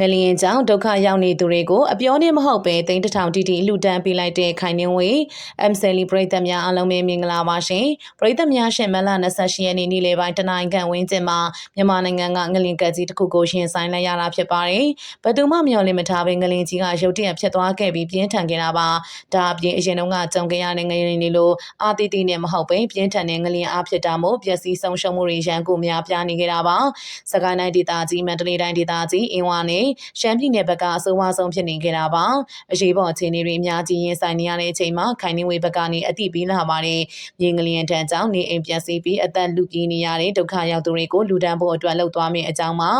ငလျင်ကြောင့်ဒုက္ခရောက်နေသူတွေကိုအပြောနဲ့မဟုတ်ပဲတိန်းတစ်ထောင်တီတီလှူဒန်းပေးလိုက်တဲ့ခိုင်နှင်းဝေ M Sally ပရိသတ်များအားလုံးပဲမင်္ဂလာပါရှင်ပရိသတ်များရှင်မလ28ရက်နေ့နေ့လယ်ပိုင်းတနင်္ဂနွေဝင်းကျင်မှာမြန်မာနိုင်ငံကငလျင်ကက်ကြီးတစ်ခုကိုရှင်ဆိုင်လိုက်ရတာဖြစ်ပါတယ်ဘယ်သူမှမျှော်လင့်မထားဘဲငလျင်ကြီးကရုတ်တရက်ဖြစ်သွားခဲ့ပြီးပြင်းထန်ခဲ့တာပါဒါအပြင်အရင်တုန်းကကြုံခဲ့ရတဲ့ငလျင်တွေလိုအာတီတီနဲ့မဟုတ်ပဲပြင်းထန်တဲ့ငလျင်အားဖြစ်တာမို့ပျက်စီးဆုံးရှုံးမှုတွေရန်ကုန်များပြားနေခဲ့တာပါစကိုင်းတိုင်းဒေသကြီးမန္တလေးတိုင်းဒေသကြီးအင်းဝါနဲ့ရှမ်းပြည်နယ်ဘက်ကအဆိုးအဝါဆုံးဖြစ်နေခဲ့တာပါအရေးပေါ်အခြေအနေတွေအများကြီးရင်ဆိုင်နေရတဲ့အချိန်မှာခိုင်နှင်းဝေဘက်ကနေအတိပေးလာပါတယ်မြေငလျင်တန်းကြောင့်နေအိမ်ပြန်စီးပြီးအသက်လူပြေးနေရတဲ့ဒုက္ခရောက်သူတွေကိုလူဒန်းဖို့အတွက်လှုပ်သွားမယ့်အကြောင်းမှာ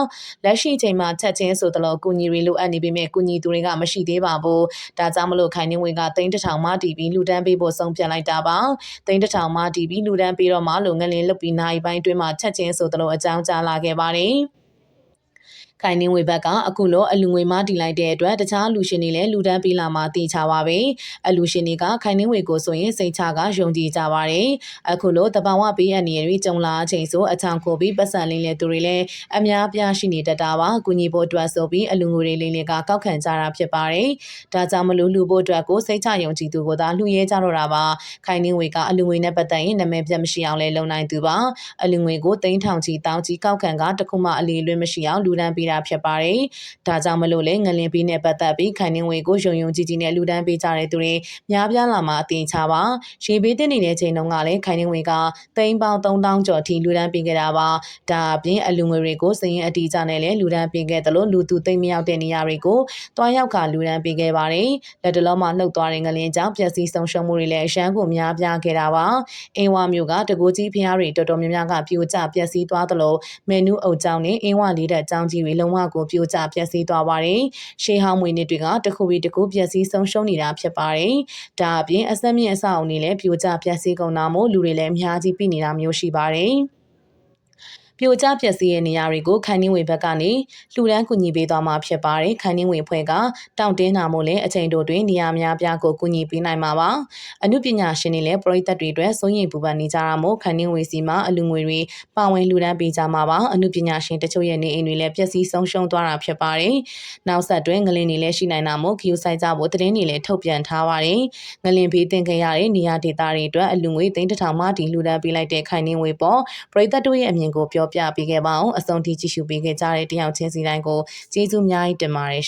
လက်ရှိအချိန်မှာချက်ချင်းဆိုသလိုကုညီတွေလိုအပ်နေပေမဲ့ကုညီသူတွေကမရှိသေးပါဘူးဒါကြောင့်မလို့ခိုင်နှင်းဝေကတိန်းတထောင်မှတီးပြီးလူဒန်းပေးဖို့ဆုံးဖြတ်လိုက်တာပါတိန်းတထောင်မှတီးပြီးလူဒန်းပေးတော့မှလုံငလင်လုတ်ပြီးနိုင်ပိုင်းတွင်းမှာချက်ချင်းဆိုသလိုအကြောင်းကြားလာခဲ့ပါတယ် ခိုင်နှင်းဝေဘက်ကအခုလိုအလူငွေမတီလိုက်တဲ့အတွက်တခြားလူရှင်တွေလည်းလူဒန်းပေးလာမှသိချပါပဲအလူရှင်တွေကခိုင်နှင်းဝေကိုဆိုရင်စိတ်ချကယုံကြည်ကြပါတယ်အခုလိုတဘာဝပေးအပ်နေရတွေကြုံလာအချိန်ဆိုအချောင်ကိုပြီးပတ်စံလင်းလေသူတွေလည်းအများပြားရှိနေတတ်တာပါကုညီဖို့အတွက်ဆိုပြီးအလူငွေတွေလင်းလေကကောက်ခံကြတာဖြစ်ပါတယ်ဒါကြောင့်မလို့လူဖို့အတွက်ကိုစိတ်ချယုံကြည်သူကိုသာလှူရဲကြတော့တာပါခိုင်နှင်းဝေကအလူငွေနဲ့ပတ်သက်ရင်နာမည်ပြတ်မရှိအောင်လဲလုံနိုင်သူပါအလူငွေကိုတိန်းထောင်ချီတောင်းချီကောက်ခံကတခုမှအလီလွဲမရှိအောင်လူဒန်းပေးတာဖြစ်ပါတယ်။ဒါကြောင့်မလို့လေငလင်ပေးနဲ့ပတ်သက်ပြီးခိုင်နှင်းဝေကိုယုံယုံကြည်ကြည်နဲ့လူဒန်းပေးကြတဲ့သူတွေများပြားလာမှအတင်ချပါ။ရေပေးတင်နေတဲ့ချိန်တုန်းကလည်းခိုင်နှင်းဝေကတိန်းပေါင်း3000ကျော်ထိလူဒန်းပေးခဲ့တာပါ။ဒါအပြင်အလူငွေတွေကိုစရင်အတီးကြနဲ့လည်းလူဒန်းပေးခဲ့တယ်လို့လူသူသိမ့်မရောက်တဲ့နေရာတွေကိုတွားရောက်ကလူဒန်းပေးခဲ့ပါတယ်။လက်တလုံးမှာလှုပ်သွားတဲ့ငလင်ကြောင့်ပျက်စီးဆုံးရှုံးမှုတွေလည်းအရှမ်းကိုများပြားခဲ့တာပါ။အင်းဝမျိုးကတကူကြီးဖျားတွေတော်တော်များများကပြိုကျပျက်စီးသွားသလိုမန်နူးအုပ်ကျောင်းနဲ့အင်းဝလေးတဲ့ကျောင်းကြီးတွေလုံးဝကိုပြိုကျပျက်စီးသွားပါတယ်။ရှေးဟောင်းမွေနှစ်တွေကတစ်ခုပြီးတစ်ခုပျက်စီးဆုံးရှုံးနေတာဖြစ်ပါတယ်။ဒါအပြင်အဆက်မြင့်အဆောက်အုံတွေလည်းပြိုကျပျက်စီးကုန်တာမို့လူတွေလည်းအများကြီးပြည်နေတာမျိုးရှိပါတယ်။ ပြိုကျပျက်စီးတဲ့နေရာတွေကိုခိုင်နှင်းဝေဘက်ကနေလှူဒန်းကူညီပေးသွားမှာဖြစ်ပါတယ်ခိုင်နှင်းဝေဖွဲ့ကတောင့်တင်းနာမို့လည်းအချိန်တိုတွင်နေရာများပြားကိုကူညီပေးနိုင်မှာပါအမှုပညာရှင်တွေလည်းပရိသတ်တွေအတွက်စိုးရိမ်ပူပန်နေကြတာမို့ခိုင်နှင်းဝေစီမှာအလူငွေတွေပါဝင်လှူဒန်းပေးကြမှာပါအမှုပညာရှင်တချို့ရဲ့နေအိမ်တွေလည်းပျက်စီးဆုံးရှုံးသွားတာဖြစ်ပါတယ်နောက်ဆက်တွဲငလင်တွေလည်းရှိနိုင်တာမို့ခီယူဆိုင်ကြဖို့သတင်းတွေလည်းထုတ်ပြန်ထားပါတယ်ငလင်ဘေးတင်ခဲ့ရတဲ့နေရာဒေသတွေအတွက်အလူငွေသိန်းတစ်ထောင်မှဒီလှူဒန်းပေးလိုက်တဲ့ခိုင်နှင်းဝေပေါ်ပရိသတ်တို့ရဲ့အမြင်ကိုပြောပြပေးခဲ့ပါအောင်အဆုံးထိကြည့်ရှုပေးခဲ့ကြတဲ့တယောက်ချင်းစီတိုင်းကိုကျေးဇူးအများကြီးတင်ပါတယ်